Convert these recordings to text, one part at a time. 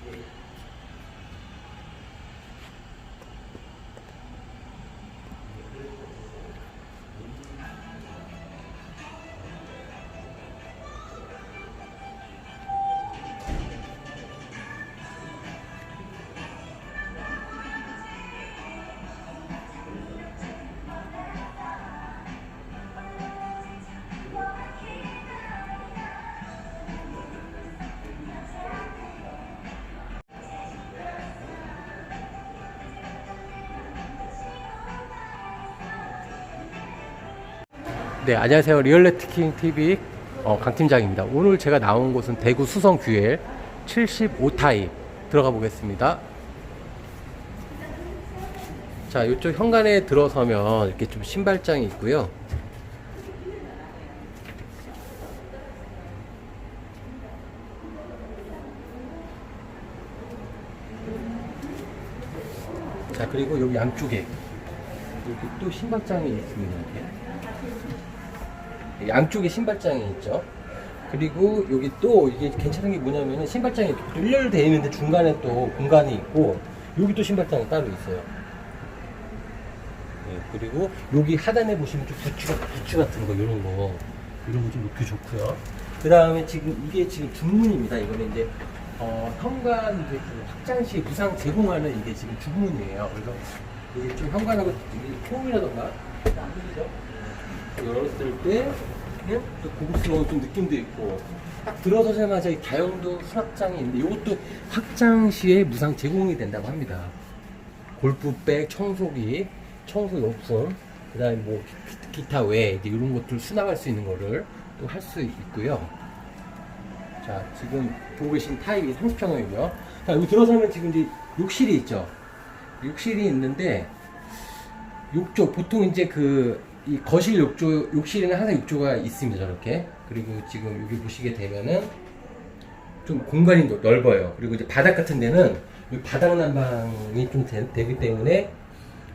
Yeah. 네, 안녕하세요. 리얼레티킹 TV 어, 강 팀장입니다. 오늘 제가 나온 곳은 대구 수성 규엘 75타입 들어가 보겠습니다. 자, 이쪽 현관에 들어서면 이렇게 좀 신발장이 있고요. 자, 그리고 여기 양쪽에 여기 또 신발장이 있습니다. 이렇게. 양쪽에 신발장이 있죠. 그리고 여기 또 이게 괜찮은 게 뭐냐면은 신발장이 일렬되어 있는데 중간에 또 공간이 있고 여기 또 신발장이 따로 있어요. 네, 그리고 여기 하단에 보시면 좀 부츠, 부츠 같은 거 이런 거 이런 거 좀 놓기 좋고요. 그 다음에 지금 이게 지금 중문입니다. 이거는 이제 어, 현관 이제 그 확장 시 무상 제공하는 이게 지금 중문이에요. 그래서 이게 좀 현관하고 안 보이죠? 열었을 때, 또 고급스러운 좀 느낌도 있고, 딱 들어서자마자 이 다용도 수납장이 있는데, 이것도 확장 시에 무상 제공이 된다고 합니다. 골프백, 청소기, 청소용품, 그 다음에 뭐 기- 기타 외에 이런 것들 수납할 수 있는 거를 또 할 수 있고요. 자, 지금 보고 계신 타입이 30평형이고요. 자, 여기 들어서면 지금 이제 욕실이 있죠. 욕실이 있는데, 욕조, 보통 이제 그, 이 거실 욕조, 욕실에는 항상 욕조가 있습니다, 저렇게. 그리고 지금 여기 보시게 되면은 좀 공간이 넓- 넓어요. 그리고 이제 바닥 같은 데는 이 바닥 난방이 좀 되, 기 때문에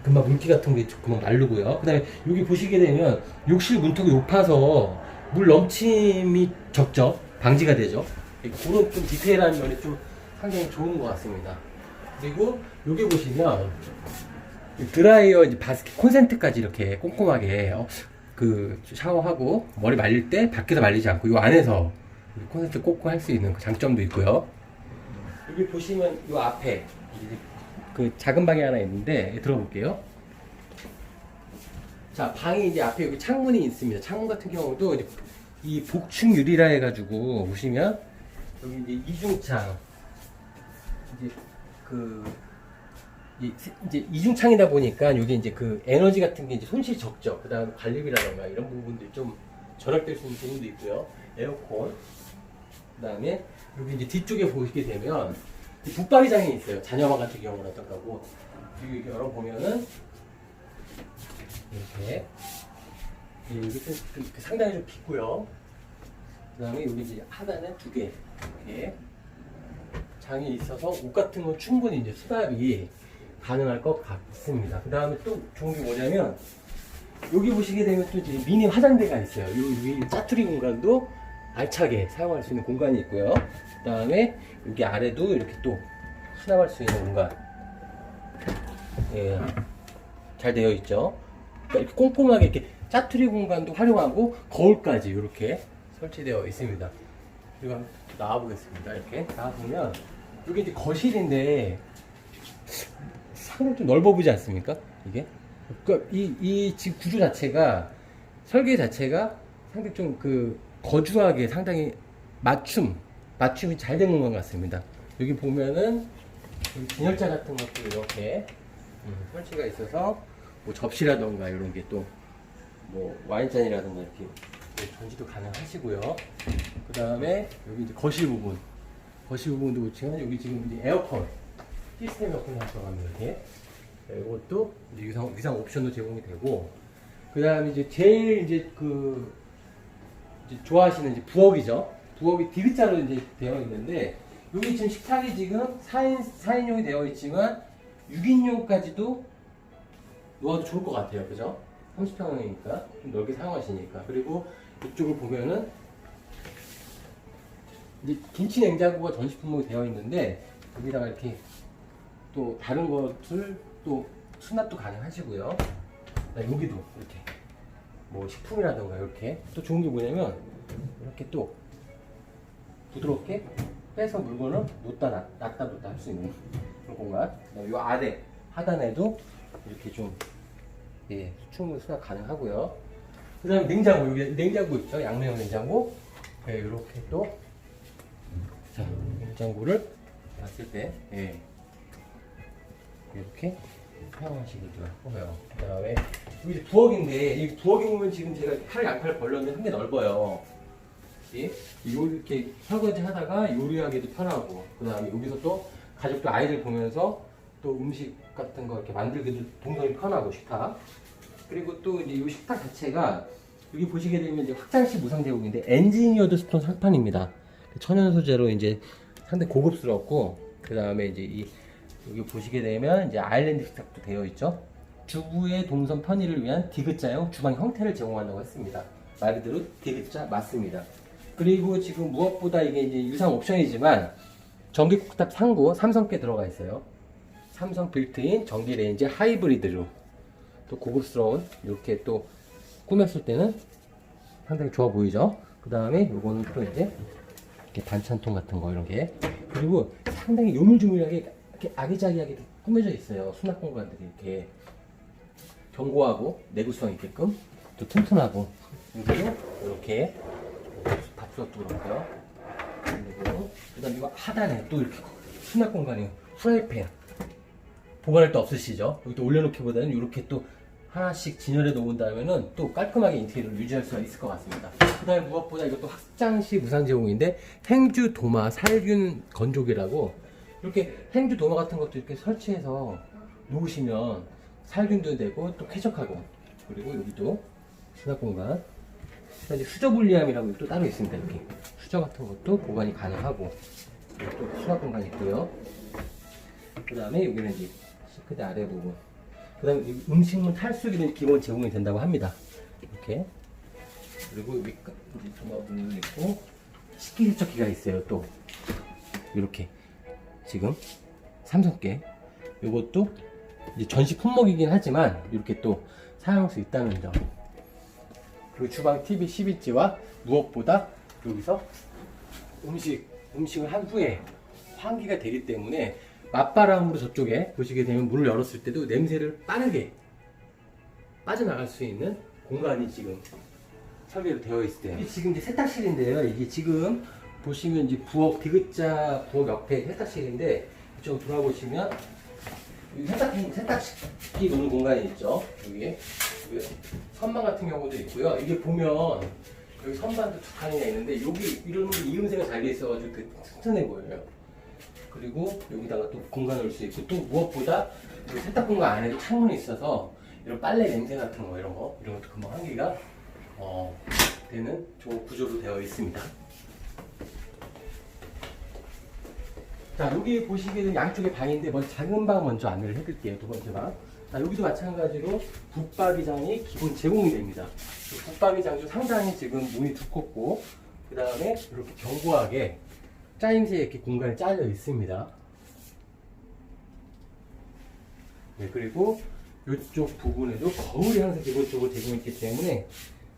금방 물기 같은 게 금방 마르고요. 그 다음에 여기 보시게 되면 욕실 문턱이 높아서 물 넘침이 적죠. 방지가 되죠. 그런 좀 디테일한 면이 좀 상당히 좋은 것 같습니다. 그리고 여기 보시면 이 드라이어 이제 바스켓 콘센트까지 이렇게 꼼꼼하게 어, 그 샤워하고 머리 말릴 때 밖에서 말리지 않고 이 안에서 이 콘센트 꽂고 할 수 있는 그 장점도 있고요. 여기 보시면 이 앞에 그 작은 방이 하나 있는데 들어볼게요. 자 방이 이제 앞에 여기 창문이 있습니다. 창문 같은 경우도 이 복층 유리라 해가지고 보시면 여기 이제 이중창 이제 그 이- 이제 이중창이다 보니까 여기 이제 그 에너지 같은 게 이제 손실이 적죠. 그 다음 관리비라던가 이런 부분들이 좀 절약될 수 있는 부분도 있고요. 에어컨. 그 다음에 여기 이제 뒤쪽에 보시게 되면 이 붙박이장이 있어요. 자녀방 같은 경우라던가 뭐 여기 열어보면은 이렇게 예, 여기 좀, 좀 상당히 좀 깊고요. 그 다음에 여기 이제 하단에 두 개. 이렇게 장이 있어서 옷 같은 건 충분히 이제 수납이 가능할 것 같습니다. 그 다음에 또 좋은 게 뭐냐면 여기 보시게 되면 또 이제 미니 화장대가 있어요. 여기 위 짜투리 공간도 알차게 사용할 수 있는 공간이 있고요. 그 다음에 여기 아래도 이렇게 또 수납할 수 있는 공간. 예, 잘 되어 있죠. 그러니까 이렇게 꼼꼼하게 이렇게 짜투리 공간도 활용하고 거울까지 이렇게 설치되어 있습니다. 그리고 한번 나와 보겠습니다. 이렇게 나와 보면 여기 이제 거실인데 상당히 좀 넓어 보이지 않습니까? 이게 그러니까 이, 이 집 구조 자체가 설계 자체가 상당히 좀 그 거주하게 상당히 맞춤 맞춤이 잘 된 것 같습니다. 여기 보면은 진열자 같은 것도 이렇게 음, 설치가 있어서 뭐 접시라던가 이런 게 또 뭐 와인잔이라던가 이렇게 전시도 가능하시고요. 그 다음에 여기 이제 거실 부분, 거실 부분도 보시면 여기 지금 이제 에어컨 시스템 에어컨이 들어갑니다. 이렇게 네, 이것도 이제 위상, 위상 옵션도 제공이 되고 그 다음에 이제 제일 이제 그 이제 좋아하시는 이제 부엌이죠. 부엌이 디귿자로 이제 되어 있는데 여기 지금 식탁이 지금 4인, 4인용이 되어 있지만 6인용까지도 놓아도 좋을 것 같아요. 그죠? 30평형이니까 좀 넓게 사용하시니까 그리고 이쪽을 보면은 이제 김치 냉장고가 전시 품목이 되어 있는데 여기다가 이렇게 또 다른 것을 또 수납도 가능하시고요. 자, 여기도 이렇게 뭐 식품이라든가 이렇게 또 좋은 게 뭐냐면 이렇게 또 부드럽게 빼서 물건을 놓다 놨- 놨다 놓다 할 수 있는 그런 공간. 이 아래 하단에도 이렇게 좀 예, 충분히 수납 가능하고요. 그다음에 냉장고 여기 냉장고 있죠? 양면형 냉장고. 예, 이렇게 또 자, 냉장고를 봤을 때 예. 이렇게 사용하시기도 그 다음에 여기 부엌인데 이 부엌이면 지금 제가 팔 양팔 벌렸는데 상당히 넓어요. 예? 이렇게 설거지 하다가 요리하기도 편하고 그 다음에 여기서 또 가족들 아이들 보면서 또 음식 같은 거 이렇게 만들기도 동선이 편하고 식탁 그리고 또 이제 이 식탁 자체가 여기 보시게 되면 이제 확장식 무상 제공인데 엔지니어드 스톤 상판입니다. 천연 소재로 이제 상당히 고급스럽고 그 다음에 이제 이 여기 보시게 되면 이제 아일랜드 식탁도 되어 있죠. 주부의 동선 편의를 위한 디귿자형 주방 형태를 제공한다고 했습니다. 말 그대로 디귿자 맞습니다. 그리고 지금 무엇보다 이게 이제 유상 옵션이지만 전기 쿡탑 상부 삼성께 들어가 있어요. 삼성 빌트인 전기 레인지 하이브리드로 또 고급스러운 이렇게 또 꾸몄을 때는 상당히 좋아 보이죠. 그 다음에 요거는 또 이제 이렇게 반찬통 같은 거 이런 게 그리고 상당히 요물조물하게 이렇게 아기자기하게 꾸며져 있어요. 수납 공간들이 이렇게 견고하고 내구성 있게끔 또 튼튼하고 그리고 이렇게 밥솥도 그렇고요. 그리고 그다음 이거 하단에 또 이렇게 수납 공간이 프라이팬 보관할 데 없으시죠? 여기 또 올려놓기보다는 이렇게 또 하나씩 진열해 놓은 다음에는 또 깔끔하게 인테리어를 유지할 수가 있을 것 같습니다. 그 다음에 무엇보다 이것도 확장식 무상 제공인데 행주 도마 살균 건조기라고 이렇게 행주 도마 같은 것도 이렇게 설치해서 놓으시면 살균도 되고 또 쾌적하고 그리고 여기도 수납 공간 이제 수저 분리함이라고 또 따로 있습니다. 이렇게 수저 같은 것도 보관이 가능하고 또 수납 공간이 있고요. 그 다음에 여기는 이제 싱크대 아래 부분. 그 다음에 음식물 탈수기는 기본 제공이 된다고 합니다. 이렇게. 그리고 끝, 이제 도마분이 있고, 식기세척기가 있어요, 또. 이렇게. 지금, 삼성께. 이것도 이제 전시 품목이긴 하지만, 이렇게 또 사용할 수 있다는 점. 그리고 주방 TV 12인치와 무엇보다 여기서 음식, 음식을 한 후에 환기가 되기 때문에 맞바람으로 저쪽에 보시게 되면 문을 열었을 때도 냄새를 빠르게 빠져나갈 수 있는 공간이 지금 설계로 되어 있어요. 이게 지금 이제 세탁실인데요. 이게 지금 보시면 이제 부엌 디귿자 부엌 옆에 세탁실인데 이쪽 돌아보시면 세탁 세탁기 놓는 공간이 있죠. 여기 여기 선반 같은 경우도 있고요. 이게 보면 여기 선반도 두 칸이나 있는데 여기 이런 이음새가 잘 돼 있어가지고 되게 튼튼해 보여요. 그리고 여기다가 또 공간 넣을 수 있고 또 무엇보다 그 세탁 공간 안에도 창문이 있어서 이런 빨래 냄새 같은 거 이런 거 이런 것도 금방 환기가 어, 되는 좋은 구조로 되어 있습니다. 자 여기 되면 양쪽에 방인데 먼저 작은 방 먼저 안내를 해드릴게요 두 번째 방. 자 여기도 마찬가지로 붙박이장이 기본 제공이 됩니다. 그 붙박이장도 상당히 지금 문이 두껍고 그 다음에 이렇게 견고하게 짜임새 이렇게 공간이 짜여 있습니다. 네, 그리고 이쪽 부분에도 거울이 항상 기본적으로 제공있기 때문에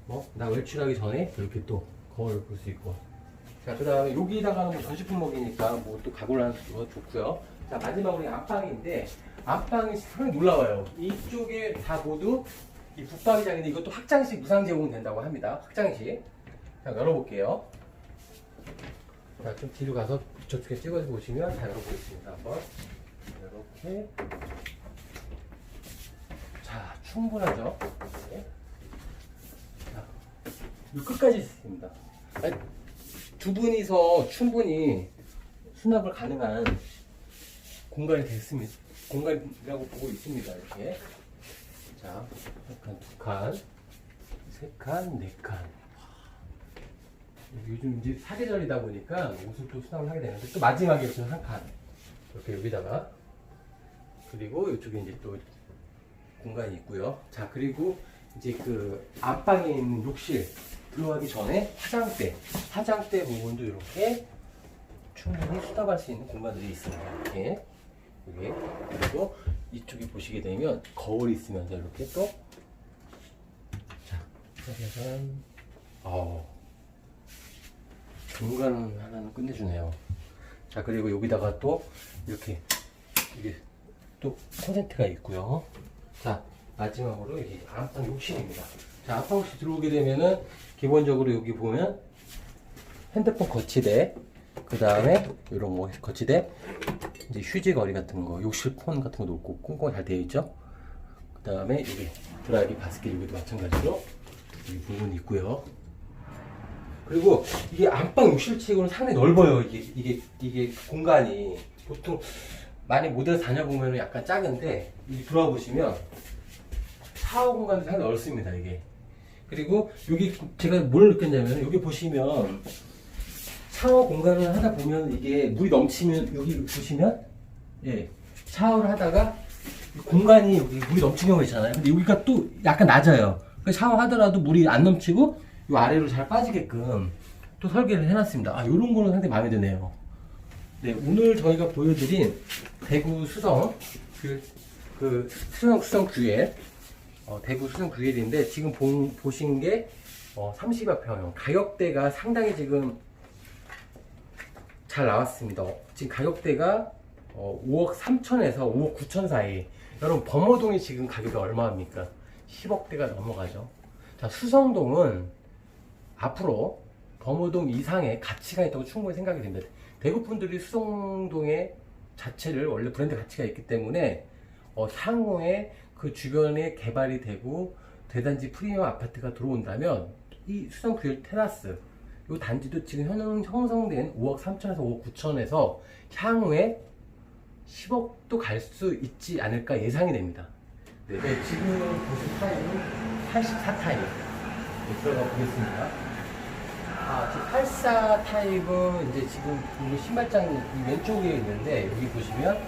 뭐, 나 외출하기 전에 이렇게 또 거울을 볼 수 있고. 자, 그 다음에 여기다가는 뭐 전시품목이니까 뭐또 하는 거 좋고요. 자, 마지막으로 앞방인데, 앞방이 상당히 놀라워요. 이쪽에 다 모두 이 붙박이장인데 이것도 확장식 무상 제공 된다고 합니다. 확장식. 자, 열어볼게요. 자, 좀 뒤로 가서 저쪽에 찍어서 보시면 다 열어보겠습니다. 한번. 이렇게. 자, 충분하죠? 네. 자, 이 끝까지 있습니다. 아니, 두 분이서 충분히 수납을 가능한 공간이 됐습니다. 공간이라고 보고 있습니다. 이렇게. 자, 한 칸, 두 칸, 세 칸, 네 칸. 요즘 이제 사계절이다 보니까 옷을 또 수납을 하게 되는데 또 마지막에 저는 한 칸. 이렇게 여기다가. 그리고 이쪽에 이제 또 공간이 있고요. 자, 그리고 이제 그 앞방에 있는 욕실 들어가기 전에 화장대, 화장대 부분도 이렇게 충분히 수납할 수 있는 공간들이 있습니다. 이렇게. 여기. 그리고 이쪽에 보시게 되면 거울이 있으면서 이렇게 또 자, 짜자잔. 어. 공간 하나는 끝내주네요. 자, 그리고 여기다가 또 이렇게 이게 또 콘센트가 있고요. 자, 마지막으로 이게 안방 욕실입니다. 자, 안방 욕실 들어오게 되면은 기본적으로 여기 보면 핸드폰 거치대, 그 다음에 이런 뭐 거치대, 이제 휴지 거리 같은 거, 욕실 폰 같은 거 놓고 꼼꼼히 잘 되어 있죠. 그 다음에 여기 드라이기 바스켓 여기도 마찬가지로 이 부분이 있고요. 그리고 이게 안방 욕실치고는 상당히 넓어요. 이게 이게 이게 공간이 보통 많이 모델 다녀보면 약간 작은데 이 들어와 보시면 샤워 공간도 상당히 넓습니다. 이게 그리고 여기 제가 뭘 느꼈냐면 여기 보시면 샤워 공간을 하다 보면 이게 물이 넘치면 여기 보시면 예 샤워를 하다가 공간이 여기 물이 넘치는 경우가 있잖아요. 근데 여기가 또 약간 낮아요. 그 샤워하더라도 물이 안 넘치고 이 아래로 잘 빠지게끔 또 설계를 해놨습니다. 아, 요런 거는 상당히 마음에 드네요. 네, 오늘 저희가 보여드린 대구 수성, 그, 그, 수성, 수성 규엘, 어, 대구 수성 규엘인데, 지금 보, 보신 게, 어, 30여 평형. 가격대가 상당히 지금 잘 나왔습니다. 어, 지금 가격대가, 어, 5억 3천에서 5억 9천 사이. 여러분, 범어동이 지금 가격이 얼마입니까? 10억대가 넘어가죠. 자, 수성동은 앞으로 범어동 이상의 가치가 있다고 충분히 생각이 됩니다. 대구 분들이 수성동의 자체를 원래 브랜드 가치가 있기 때문에 어, 향후에 그 주변에 개발이 되고 대단지 프리미엄 아파트가 들어온다면 이 수성 규일 테라스 이 단지도 지금 현 형성된 5억 3천에서 5억 9천에서 향후에 10억도 갈 수 있지 않을까 예상이 됩니다. 네, 네, 지금 보실 타입은 84 타입. 네, 들어가 보겠습니다. 아, 지금 84 타입은 이제 지금 이 신발장 이 왼쪽에 있는데 여기 보시면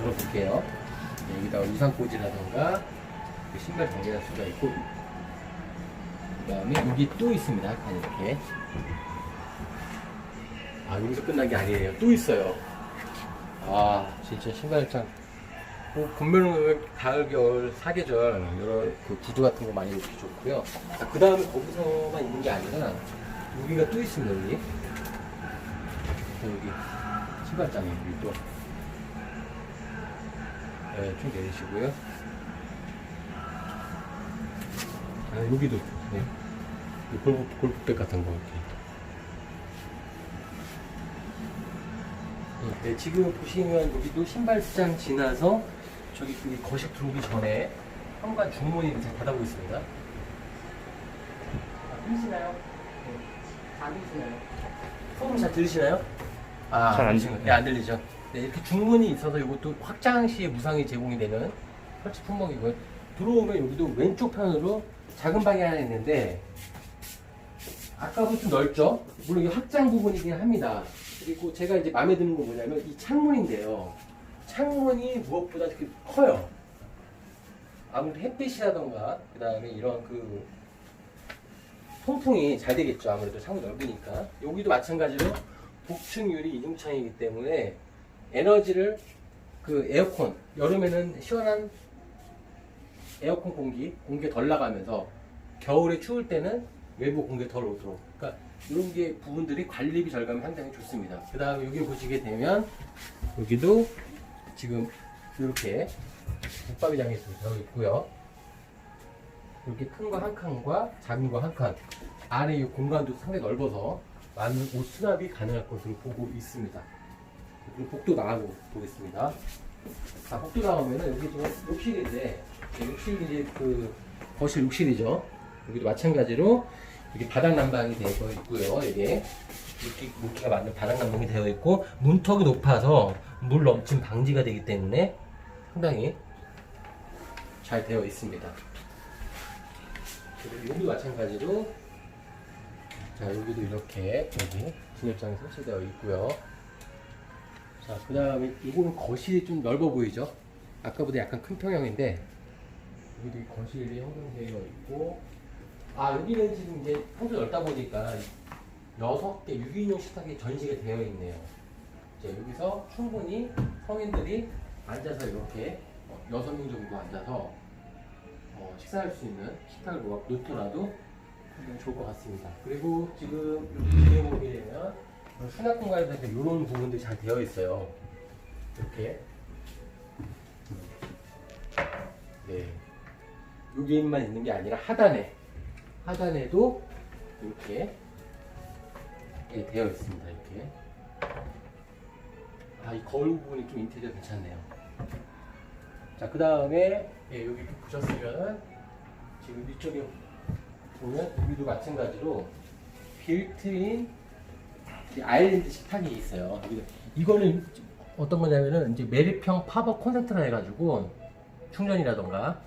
열어볼게요. 네, 여기다가 유상꽂이라던가 그 신발 정리할 수가 있고 그 다음에 여기 또 있습니다. 약간 이렇게 아 여기서 끝난 게 아니에요. 또 있어요. 아 진짜 신발 장 뭐 봄여름 가을 겨울 사계절 여러 그 구두 같은 거 많이 입기 좋고요. 그 다음에 거기서만 있는 게 아니라 여기가 또 있습니다 여기. 여기 신발장이 여기 또. 네, 좀 내리시고요. 아 여기도 네. 이 골프 골프백 같은 거 이렇게. 네, 지금 보시면 여기도 신발장 지나서 저기 그 거실 들어오기 전에 현관 중문이 이제 닫아보고 있습니다. 아, 들리시나요? 네. 안 들리시나요? 소음 잘 들리시나요? 아, 잘안 들리시나요? 네, 안 들리죠. 네, 이렇게 중문이 있어서 이것도 확장 시에 무상이 제공이 되는 설치 품목이고요. 들어오면 여기도 왼쪽 편으로 작은 방이 하나 있는데 좀 넓죠? 물론 이게 확장 부분이긴 합니다. 그리고 제가 이제 마음에 드는 건 뭐냐면 이 창문인데요. 창문이 무엇보다 이렇게 커요. 아무래도 햇빛이라던가 그 다음에 이런 그 통풍이 잘 되겠죠. 아무래도 창문이 넓으니까. 여기도 마찬가지로 복층유리 이중창이기 때문에 에너지를 그 에어컨 여름에는 시원한 에어컨 공기 공기 덜 나가면서 겨울에 추울 때는 외부 공기 덜 오도록. 그러니까 이런 게 부분들이 관리비 절감이 상당히 좋습니다. 그 다음에 여기 보시게 되면 여기도 지금 이렇게 붙박이장이 되어 있고요. 이렇게 큰 거 한 칸과 작은 거 한 칸. 안에 이 공간도 상당히 넓어서 많은 옷 수납이 가능할 것으로 보고 있습니다 복도 나가고 보겠습니다 자, 복도 나오면은 여기 지금 욕실인데, 네, 욕실이 이제 그 거실 욕실이죠. 여기도 마찬가지로 여기 바닥 난방이 되어 있고요. 이게 물기, 물기가 맞는 바닥 난방이 되어 있고 문턱이 높아서 물 넘침 방지가 되기 때문에 상당히 잘 되어 있습니다. 그리고 여기도 마찬가지로 자 여기도 이렇게 여기 진열장이 설치되어 있고요. 자, 그 다음에 이거는 거실이 좀 넓어 보이죠? 아까보다 약간 큰 평형인데, 여기도 이 거실이 형성되어 있고, 아, 여기는 지금 이제 평소 넓다 보니까 여섯 개 6인용 식탁이 전시가 되어 있네요. 이제 여기서 충분히 성인들이 앉아서 이렇게 어, 여섯 명 정도 앉아서 어, 식사할 수 있는 식탁을 놓- 놓더라도 좋을 것 같습니다. 그리고 지금 여기 뒤에 보게 되면 수납 공간에서 이런 부분들이 잘 되어 있어요. 이렇게. 네. 여기만 있는 게 아니라 하단에 하단에도 이렇게 이렇게 되어 있습니다. 이렇게. 아, 이 거울 부분이 좀 인테리어 괜찮네요. 자, 그 다음에 예, 여기 이렇게 보셨으면은 지금 이쪽에 보면 여기도 마찬가지로 빌트인 이 아일랜드 식탁이 있어요. 이거는 어떤 거냐면은 이제 매립형 팝업 콘센트라 해가지고 충전이라던가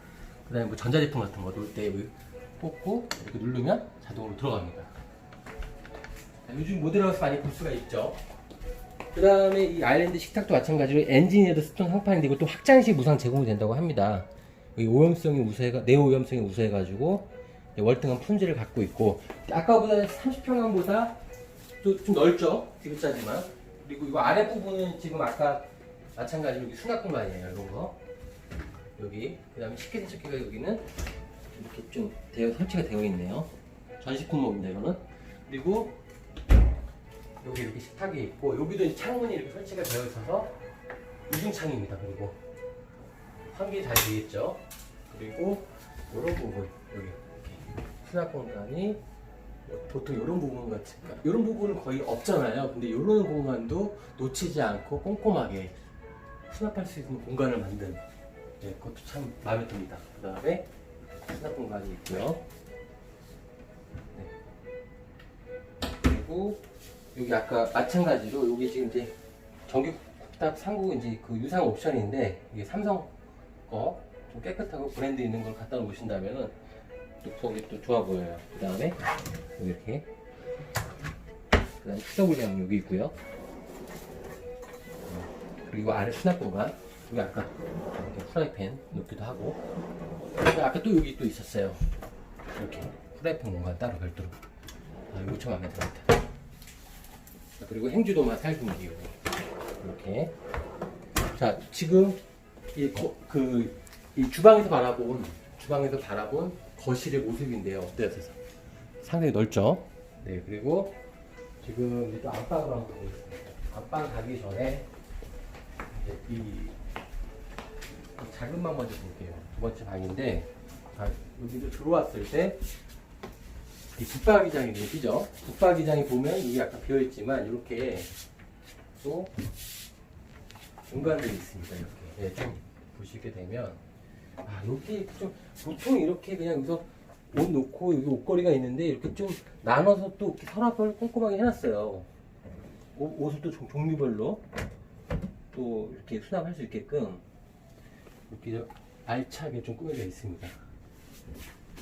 그다음에 뭐 전자제품 같은 거 놓을 때 꽂고 이렇게 누르면 자동으로 들어갑니다. 자, 요즘 모델하우스 많이 볼 수가 있죠. 그 다음에 이 아일랜드 식탁도 마찬가지로 엔지니어드 스톤 상판인데 이것도 확장식 무상 제공이 된다고 합니다. 오염성이 우수해가 내오염성이 우수해가지고 월등한 품질을 갖고 있고 아까보다 30평형보다 또 좀 넓죠? 디귿자지만. 그리고 이거 아래 부분은 지금 아까 마찬가지로 여기 수납 공간이에요 이런 거. 여기. 그 다음에 식기 세척기가 여기는 이렇게 좀 되어 설치가 되어 있네요. 전시 품목입니다 이거는. 그리고 여기 이렇게 식탁이 있고 여기도 이제 창문이 이렇게 설치가 되어 있어서 이중창입니다 그리고. 환기 잘 되겠죠? 그리고 이런 부분 여기. 이렇게 수납 공간이 보통 이런 부분 같은 이런 부분은 거의 없잖아요. 근데 이런 공간도 놓치지 않고 꼼꼼하게 수납할 수 있는 공간을 만든 네, 그것도 참 마음에 듭니다. 그 다음에 수납 공간이 있고요. 네. 그리고 여기 아까 마찬가지로 여기 지금 이제 전기 쿡탑 상구 이제 그 유상 옵션인데 이게 삼성 거 좀 깨끗하고 브랜드 있는 걸 갖다 놓으신다면은 또 보기 또 좋아 보여요. 그 다음에 이렇게 그 다음에 TW랑 여기 있고요. 어, 그리고 아래 수납 공간 여기 아까 프라이팬 놓기도 하고 아까 또 여기 또 있었어요. 이렇게 프라이팬 공간 따로 별도로 아, 이거 참 마음에 들었다. 자, 그리고 행주도마 살균기요. 이렇게. 자, 지금 이, 거, 그, 이 주방에서 바라본, 주방에서 바라본 거실의 모습인데요. 어때요, 세상? 상당히 넓죠? 네, 그리고 지금 이제 또 안방으로 한번 보겠습니다. 안방 가기 전에 이제 이, 이 작은 방 먼저 볼게요. 두 번째 방인데, 아, 여기도 들어왔을 때 이 붙박이장이 보이죠? 붙박이장이 보면 이게 약간 비어 있지만 이렇게 또 공간들이 있습니다. 이렇게 네, 좀 보시게 되면 아 여기 좀 보통 이렇게 그냥 여기서 옷 놓고 여기 옷걸이가 있는데 이렇게 좀 나눠서 또 이렇게 서랍을 꼼꼼하게 해놨어요. 옷, 옷을 또 종- 종류별로 또 이렇게 수납할 수 있게끔 이렇게 좀 알차게 좀 꾸며져 있습니다.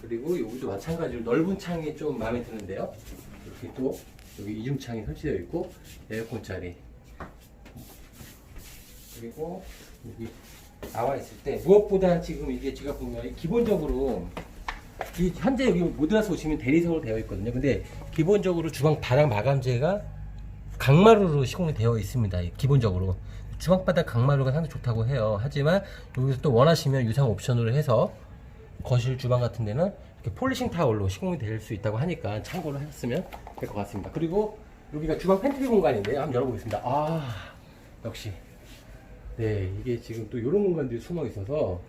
그리고 여기도 마찬가지로 넓은 창이 좀 마음에 드는데요. 이렇게 또 여기 이중창이 설치되어 있고 에어컨 자리. 그리고 여기 나와 있을 때 무엇보다 지금 이게 제가 보면 기본적으로 이 현재 여기 모드라스 오시면 대리석으로 되어 있거든요. 근데 기본적으로 주방 바닥 마감재가 강마루로 시공이 되어 있습니다. 기본적으로 주방바닥 강마루가 상당히 좋다고 해요. 하지만 여기서 또 원하시면 유상 옵션으로 해서 거실 주방 같은 데는 이렇게 폴리싱 타월로 시공이 될 수 있다고 하니까 참고를 하셨으면 될 것 같습니다. 그리고 여기가 주방 팬트리 공간인데 한번 열어보겠습니다. 아 역시 네 이게 지금 또 이런 공간들이 숨어 있어서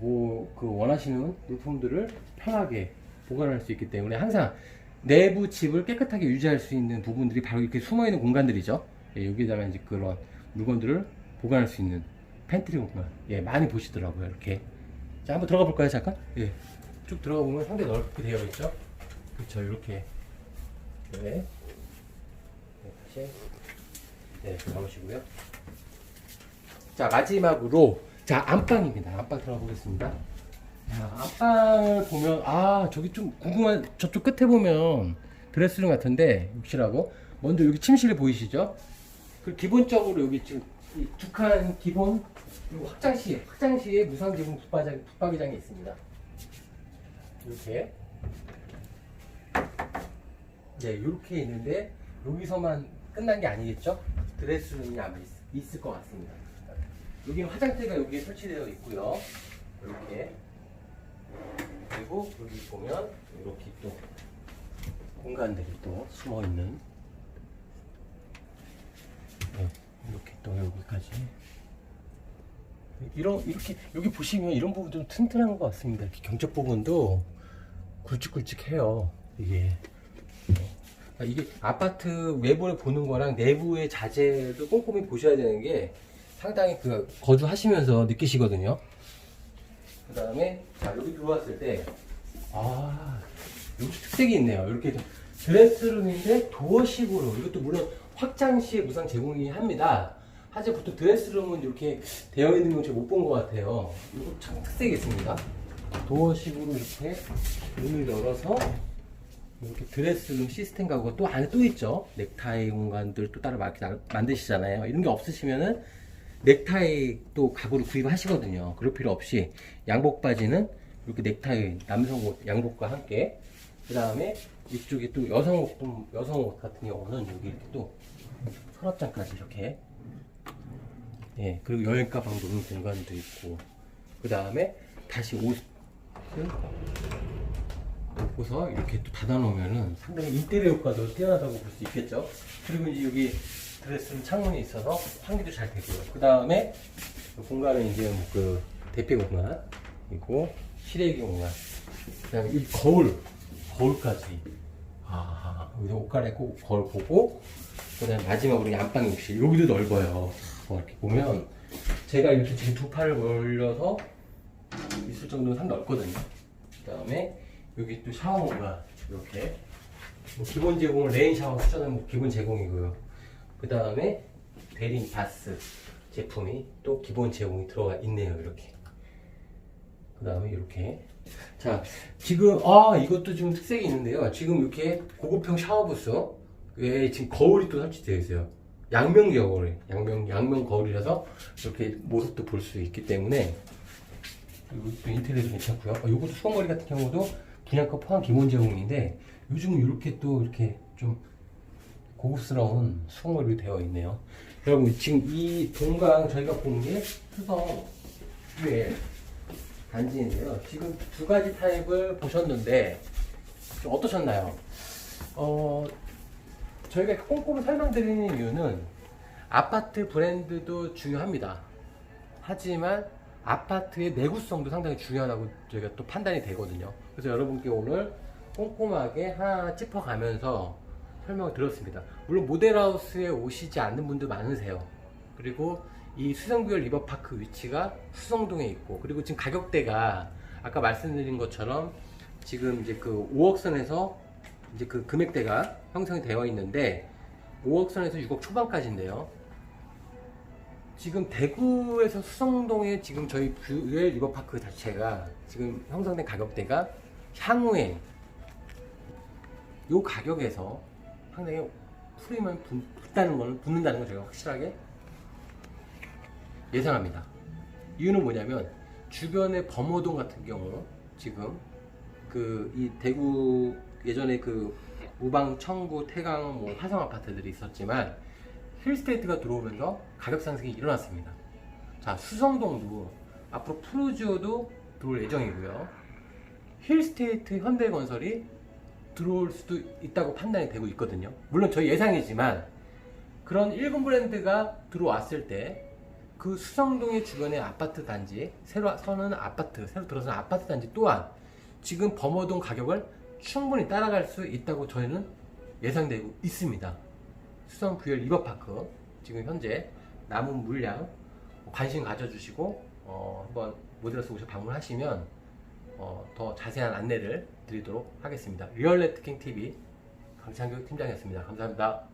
뭐 그 원하시는 물품들을 편하게 보관할 수 있기 때문에 항상 내부 집을 깨끗하게 유지할 수 있는 부분들이 바로 이렇게 숨어 있는 공간들이죠. 예, 여기다가 이제 그런 물건들을 보관할 수 있는 팬트리 공간. 예, 많이 보시더라고요. 이렇게. 자, 한번 들어가 볼까요, 잠깐? 예. 쭉 들어가 보면 상당히 넓게 되어 있죠. 그렇죠, 이렇게. 네. 네, 다시. 네, 나오시고요. 자, 마지막으로 자, 안방입니다. 안방 들어가 보겠습니다. 자, 안방을 보면 아, 저기 좀 궁금한 저쪽 끝에 보면 드레스룸 같은데 욕실하고 먼저 여기 침실이 보이시죠? 그 기본적으로 여기 지금 두 칸 기본 그리고 확장시 확장시에 무상 제공 붙박이장, 붙박이장이 있습니다. 이렇게 네 이렇게 있는데 여기서만 끝난 게 아니겠죠? 드레스룸이 아마 있, 있을 것 같습니다. 여기 화장대가 여기에 설치되어 있고요. 이렇게 그리고 여기 보면 이렇게 또 공간들이 또 숨어 있는 네, 이렇게 또 여기까지 이런 이렇게 여기 보시면 이런 부분 좀 튼튼한 것 같습니다. 이렇게 경적 부분도 굵직굵직해요. 이게 아, 이게 아파트 외부를 보는 거랑 내부의 자재도 꼼꼼히 보셔야 되는 게 상당히 그 거주하시면서 느끼시거든요. 그 다음에 자 여기 들어왔을 때 아, 여기 특색이 있네요. 이렇게 좀 드레스룸인데 도어식으로 이것도 물론 확장 시에 무상 제공이 합니다. 하지만 보통 드레스룸은 이렇게 되어 있는 건 제가 못 본 것 같아요. 이거 참 특색이 있습니다. 도어식으로 이렇게 문을 열어서 이렇게 드레스룸 시스템 가구가 또 안에 또 있죠. 넥타이 공간들 또 따로 만드시잖아요. 이런 게 없으시면은 넥타이 또 가구를 구입하시거든요. 그럴 필요 없이 양복 바지는 이렇게 넥타이 남성 옷 양복과 함께 그 다음에 이쪽에 또 여성 옷 여성 옷 같은 경우는 여기 이렇게 또 서랍장까지 이렇게 예 그리고 여행 가방 놓는 공간도 있고 그 다음에 다시 옷을 놓고서 이렇게 또 닫아놓으면은 상당히 인테리어 효과도 뛰어나다고 볼 수 있겠죠. 그리고 이제 여기 드레스룸 창문이 있어서 환기도 잘 되고요. 그 다음에 공간은 이제 뭐 그 대피 공간 있고 실외기 공간. 그 다음에 이 거울, 거울까지. 아, 여기서 옷 갈아입고 거울 보고 그 다음에 마지막으로 이 안방 욕실. 여기도 넓어요. 어, 이렇게 보면 제가 이렇게 지금 두 팔을 벌려서 있을 정도는 상 넓거든요. 그 다음에 여기 또 샤워 공간 이렇게 뭐 기본 제공은 레인 샤워 수전은 뭐 기본 제공이고요. 그 다음에 베린 바스 제품이 또 기본 제공이 들어가 있네요. 이렇게. 그 다음에 이렇게. 자, 지금, 아, 이것도 좀 특색이 있는데요. 지금 이렇게 고급형 샤워 부스. 에 지금 거울이 또 설치되어 있어요. 양면 거울, 양면, 양면 거울이라서 이렇게 모습도 볼 수 있기 때문에 이것도 인테리어도 괜찮고요. 어, 이것도 수건머리 같은 경우도 분양가 포함 기본 제공인데 요즘은 이렇게 또 이렇게 좀 고급스러운 수건머리 되어 있네요. 여러분 지금 이 동강 저희가 본 게 수성 위에 단지인데요. 지금 두 가지 타입을 보셨는데 좀 어떠셨나요? 어, 저희가 꼼꼼히 설명드리는 이유는 아파트 브랜드도 중요합니다. 하지만 아파트의 내구성도 상당히 중요하다고 저희가 또 판단이 되거든요. 그래서 여러분께 오늘 꼼꼼하게 하나 짚어가면서 설명을 드렸습니다. 물론 모델하우스에 오시지 않는 분들 많으세요. 그리고 이 수성구열 리버파크 위치가 수성동에 있고 그리고 지금 가격대가 아까 말씀드린 것처럼 지금 이제 그 5억 선에서 이제 그 금액대가 형성이 되어 있는데 5억 선에서 6억 초반까지인데요. 지금 대구에서 수성동에 지금 저희 뷰엘 리버파크 자체가 지금 형성된 가격대가 향후에 요 가격에서 상당히 붙- 붙다는 걸 붙는다는 걸 제가 확실하게 예상합니다. 이유는 뭐냐면 주변의 범어동 같은 경우 지금 그 이 대구 예전에 그 우방 청구 태강 뭐 화성 아파트들이 있었지만 힐스테이트가 들어오면서 가격 상승이 일어났습니다. 자 수성동도 앞으로 푸르지오도 들어올 예정이고요. 힐스테이트 현대건설이 들어올 수도 있다고 판단이 되고 있거든요. 물론 저희 예상이지만 그런 일본 브랜드가 들어왔을 때 그 수성동의 주변의 아파트 단지, 새로 서는 아파트, 새로 들어선 아파트 단지 또한 지금 범어동 가격을 충분히 따라갈 수 있다고 저희는 예상되고 있습니다. 수성 부열 리버파크 지금 현재 남은 물량 관심 가져주시고 어, 한번 모델하우스 오셔 방문하시면 어, 더 자세한 안내를 드리도록 하겠습니다. 리얼레트킹 TV 강창규 팀장이었습니다. 감사합니다.